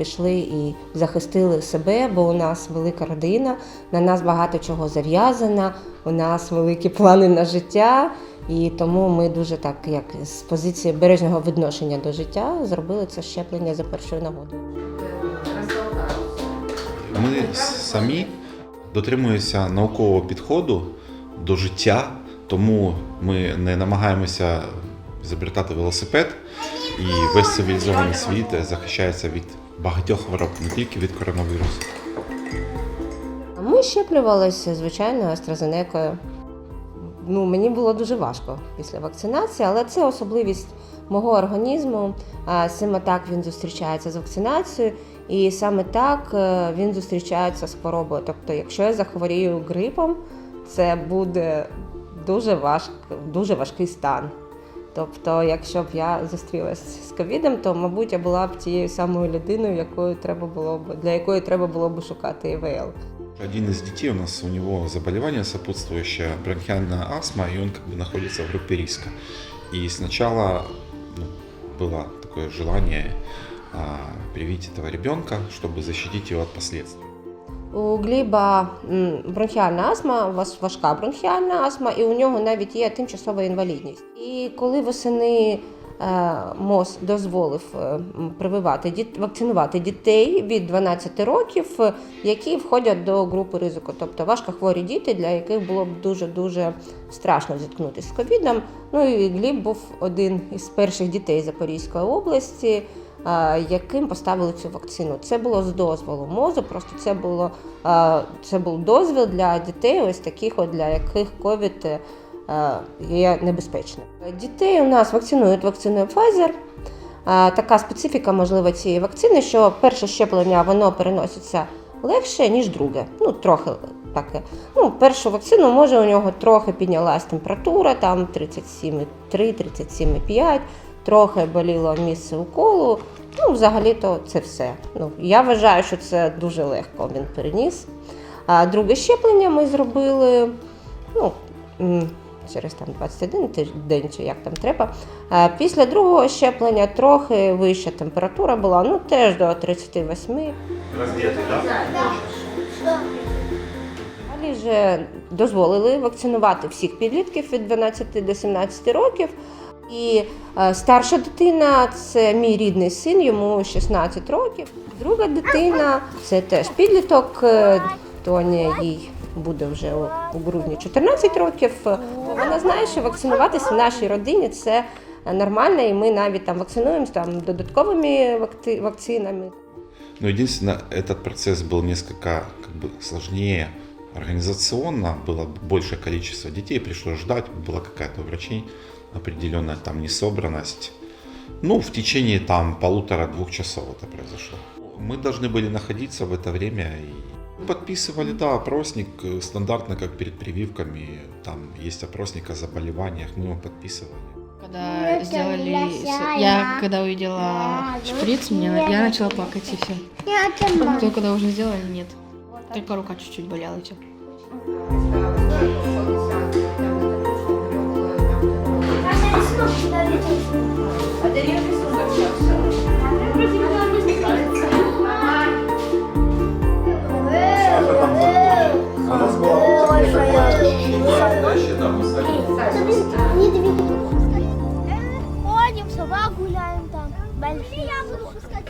пішли і захистили себе, бо у нас велика родина, на нас багато чого зав'язано, у нас великі плани на життя. І тому ми дуже так, як з позиції бережного відношення до життя, зробили це щеплення за першою нагодою. Ми самі дотримуємося наукового підходу до життя, тому ми не намагаємося зобретати велосипед, і весь цивілізований світ захищається від багатьох хвороб, не тільки від коронавірусу. Ми щеплювалися, звичайно, AstraZeneca. Ну, мені було дуже важко після вакцинації, але це особливість мого організму. Саме так він зустрічається з вакцинацією, і саме так е, він зустрічається з хворобою. Тобто, якщо я захворію грипом, це буде дуже важк, дуже важкий стан. Тобто, якщо б я зустрілася з ковідом, то мабуть я була б тією самою людиною, якою треба було б для якої треба було б шукати ІВЛ. Один из детей у нас, у него заболевание сопутствующее, бронхиальная астма, и он как бы находится в группе риска. И сначала ну, было такое желание а, привить этого ребенка, чтобы защитить его от последствий. У Гліба бронхіальна астма, важ- важка бронхіальна астма, і у нього навіть є тимчасова інвалідність. І коли восени е, МОЗ дозволив е, прививати вакцинувати дітей від 12 років, е, які входять до групи ризику, тобто важкохворі діти, для яких було б дуже дуже страшно зіткнутися з ковідом. Ну і Гліб був один із перших дітей Запорізької області. Яким поставили цю вакцину? Це було з дозволу мозу. Просто це було це був дозвіл для дітей, ось таких, от для яких ковід е, є небезпечним. Дітей у нас вакцинують вакциною Pfizer. Така специфіка можлива цієї вакцини, що перше щеплення воно переноситься легше, ніж друге. Ну, трохи таке. Ну, першу вакцину може у нього трохи піднялась температура, там 37,3, 37,5, трохи боліло місце уколу. Ну, взагалі-то це все. Ну, я вважаю, що це дуже легко він переніс. А друге щеплення ми зробили ну, через там 21 день, чи як там треба. А після другого щеплення трохи вища температура була, ну теж до 38. Далі вже дозволили вакцинувати всіх підлітків від 12 до 17 років. І е, старша дитина це мій рідний син, йому 16 років. Друга дитина це теж підліток. е, Тоня їй буде вже у, у грудні 14 років. Вона знає, що вакцинуватися в нашій родині це нормально, і ми навіть там вакцинуємося там додатковими вакти- вакцинами. Но единственное, этот процесс был несколько как бы, сложнее организационно, было большее количество детей, пришлось ждать, была какая-то у врачей определенная там несобранность. Ну, в течение там полутора-двух часов это произошло. Мы должны были находиться в это время и подписывали, да, опросник э, стандартно, как перед прививками. Там есть опросник о заболеваниях, мы его подписывали. Когда сделали... с- Я когда увидела шприц, мне, я начала плакать и все. Только когда уже сделали, нет. Только рука чуть-чуть болела и все. Е, Ходим, собак гуляем там. Большие. Я буду пускать.